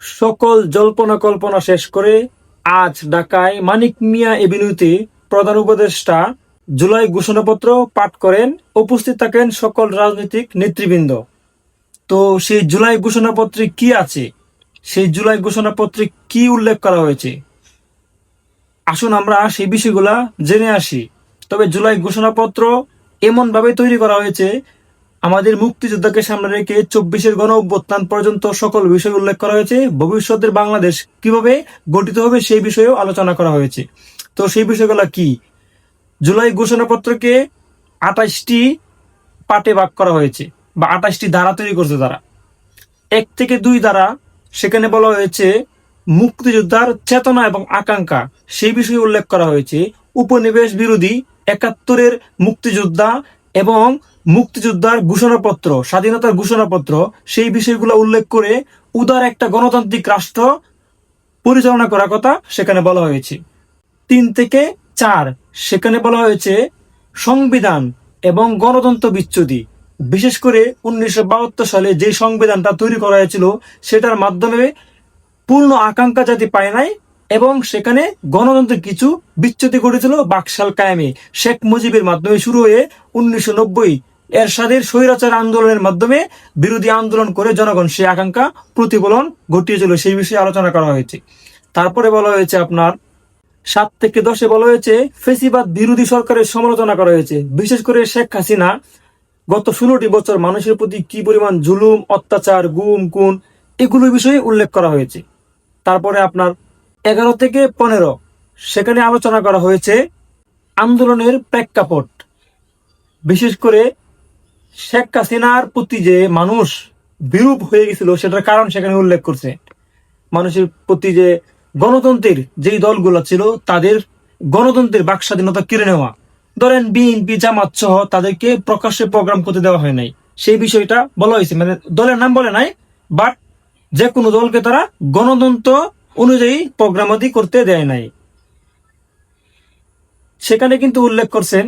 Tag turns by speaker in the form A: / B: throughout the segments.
A: সকল জল্পনা কল্পনা শেষ করে আজ ঢাকায় মানিক মিয়া এভিনিউতে প্রধান উপদেষ্টা জুলাই ঘোষণাপত্র পাঠ করেন, উপস্থিত থাকেন সকল রাজনৈতিক নেতৃবৃন্দ। তো সেই জুলাই ঘোষণাপত্রে কি আছে? সেই জুলাই ঘোষণাপত্রে কি উল্লেখ করা হয়েছে? আসুন আমরা সেই বিষয়গুলা জেনে আসি। তবে জুলাই ঘোষণাপত্র এমন ভাবে তৈরি করা হয়েছে আমাদের মুক্তিযোদ্ধাকে সামনে রেখে চব্বিশের গণ অভ্যুত্থান পর্যন্ত সকল বিষয় উল্লেখ করা হয়েছে। ভবিষ্যতের বাংলাদেশ কীভাবে গঠিত হবে সেই বিষয়েও আলোচনা করা হয়েছে। তো সেই বিষয়গুলো কি? জুলাই ঘোষণাপত্রকে আঠাশটি পাটে ভাগ করা হয়েছে বা আঠাশটি ধারা তৈরি করছে তারা। এক থেকে দুই দ্বারা সেখানে বলা হয়েছে মুক্তিযোদ্ধার চেতনা এবং আকাঙ্ক্ষা, সেই বিষয়ে উল্লেখ করা হয়েছে। উপনিবেশ বিরোধী একাত্তরের মুক্তিযোদ্ধা এবং মুক্তিযোদ্ধার ঘোষণাপত্র, স্বাধীনতার ঘোষণাপত্র, সেই বিষয়গুলো উল্লেখ করে উদার একটা গণতান্ত্রিক রাষ্ট্র পরিচালনা করার কথা সেখানে বলা হয়েছে। তিন থেকে চার, সেখানে বলা হয়েছে সংবিধান এবং গণতন্ত্র বিচ্যুতি। বিশেষ করে উনিশশো বাহাত্তর সালে যে সংবিধানটা তৈরি করা হয়েছিল, সেটার মাধ্যমে পূর্ণ আকাঙ্ক্ষা জাতি পায় নাই এবং সেখানে গণতন্ত্রের কিছু বিচ্যুতি ঘটেছিল বাকশাল কায়েমে। শেখ মুজিবের মাধ্যমে শুরু হয়ে উনিশশো নব্বই এরশাদের স্বৈরাচার আন্দোলনের মাধ্যমে বিরোধী আন্দোলন করে জনগণ সেই আকাঙ্ক্ষা প্রতিফলন ঘটিয়েছিল, সেই বিষয়ে আলোচনা করা হয়েছে। তারপরে বলা হয়েছে আপনার, সাত থেকে দশে বলা হয়েছে, ফেসিবাদ বিরোধী সরকারের সমালোচনা করা হয়েছে। বিশেষ করে শেখ হাসিনা গত ষোলোটি বছর মানুষের প্রতি কি পরিমাণ জুলুম, অত্যাচার, গুম, খুন এগুলো বিষয়ে উল্লেখ করা হয়েছে। তারপরে আপনার এগারো থেকে পনেরো। সেখানে আলোচনা করা হয়েছে আন্দোলনের প্রেক্ষাপট। বিশেষ করে শেখ হাসিনার প্রতি যে মানুষ বিরূপ হয়ে গেছিল, সেটার কারণ সেখানে উল্লেখ করছে। মানুষের প্রতি যে গণতন্ত্রের যেই দলগুলো ছিল, তাদের গণতন্ত্রের বাক স্বাধীনতা কেড়ে নেওয়া। ধরেন বিএনপি, জামাত সহ তাদেরকে প্রকাশ্যে প্রোগ্রাম করতে দেওয়া হয় নাই। সেই বিষয়টা বলা হয়েছে। মানে দলের নাম বলে নাই, বাট যে কোনো দলকে তারা গণতন্ত্র অনুযায়ী প্রোগ্রামাদি করতে দেয় নাই। সেখানে কিন্তু উল্লেখ করছেন,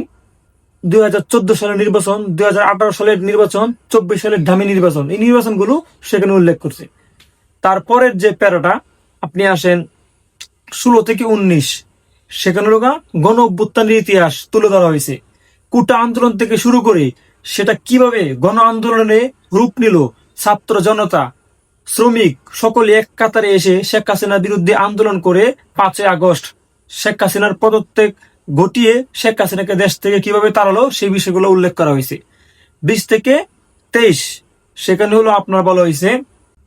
A: দুই হাজার চোদ্দ সালের নির্বাচন, দুই হাজার আঠারো সালের নির্বাচন, চব্বিশ সালের দামি নির্বাচন, এই নির্বাচনগুলো সেখানে উল্লেখ করছে। তারপরের যে প্যারাটা, আপনি আসেন ষোলো থেকে উনিশ, সেখানে লোকা গণ অভ্যুত্থানের ইতিহাস তুলে ধরা হয়েছে। কুটা আন্দোলন থেকে শুরু করে সেটা কীভাবে গণ আন্দোলনে রূপ নিল ছাত্র জনতা শ্রমিক সকলে এক কাতারে এসে শেখ হাসিনার বিরুদ্ধে আন্দোলন করে পাঁচই আগস্ট। শেখ হাসিনার পদত্যাগ ঘটিয়ে শেখ হাসিনাকে দেশ থেকে কীভাবে তাড়ালো সেই বিষয়গুলো উল্লেখ করা হয়েছে। বিশ থেকে তেইশ, সেখানে হলো আপনার বলা হয়েছে,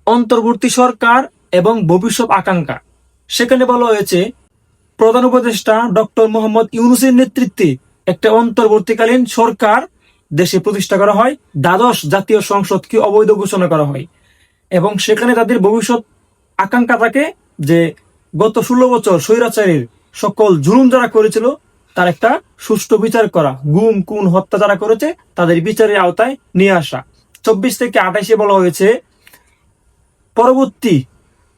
A: অন্তর্বর্তী সরকার এবং ভবিষ্যৎ আকাঙ্ক্ষা। সেখানে বলা হয়েছে, প্রধান উপদেষ্টা ডক্টর মোহাম্মদ ইউনুসের নেতৃত্বে একটা অন্তর্বর্তীকালীন সরকার দেশে প্রতিষ্ঠা করা হয়, দ্বাদশ জাতীয় সংসদকে অবৈধ ঘোষণা করা হয়। এবং সেখানে তাদের ভবিষ্যৎ আকাঙ্ক্ষা থাকে যে গত ষোলো বছর স্বৈরাচারের সকল জুলুম যারা করেছিল, তার একটা সুষ্ঠু বিচার করা, গুম কুন হত্যা যারা করেছে, তাদের বিচারের আওতায় নিয়ে আসা। চব্বিশ থেকে আঠাইশে বলা হয়েছে, পরবর্তী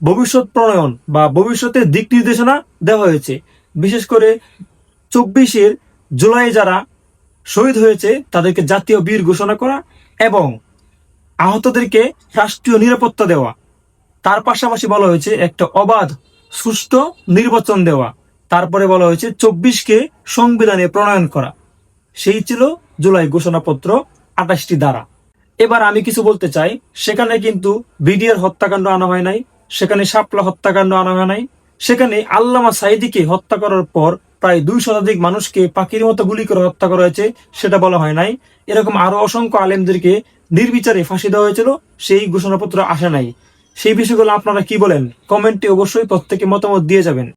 A: ভবিষ্যৎ প্রণয়ন বা ভবিষ্যতের দিক নির্দেশনা দেওয়া হয়েছে। বিশেষ করে চব্বিশের জুলাই যারা শহীদ হয়েছে, তাদেরকে জাতীয় বীর ঘোষণা করা এবং আহতদেরকে রাষ্ট্রীয় নিরাপত্তা দেওয়া। তার পাশাপাশি বলা হয়েছে একটা অবাধ, সুষ্ঠু নির্বাচন দেওয়া। তারপরে বলা হয়েছে চব্বিশকে সংবিধানে প্রণয়ন করা। সেই ছিল জুলাই ঘোষণাপত্র আঠাশটি দ্বারা। এবার আমি কিছু বলতে চাই। সেখানে কিন্তু বিডিআর হত্যাকাণ্ড আনা হয় নাই, সেখানে শাপলা হত্যাকাণ্ড আনা হয় নাই, সেখানে আল্লামা সাইদিকে হত্যা করার পর প্রায় দুই শতাধিক মানুষকে পাখির মতো গুলি করে হত্যা করা হয়েছে, সেটা বলা হয় নাই। এরকম আরও অসংখ্য আলেমদেরকে নির্বিচারে ফাঁসি দেওয়া হয়েছিল, সেই ঘোষণাপত্র আসে নাই। সেই বিষয়গুলো আপনারা কি বলেন? কমেন্টে অবশ্যই প্রত্যেকে মতামত দিয়ে যাবেন।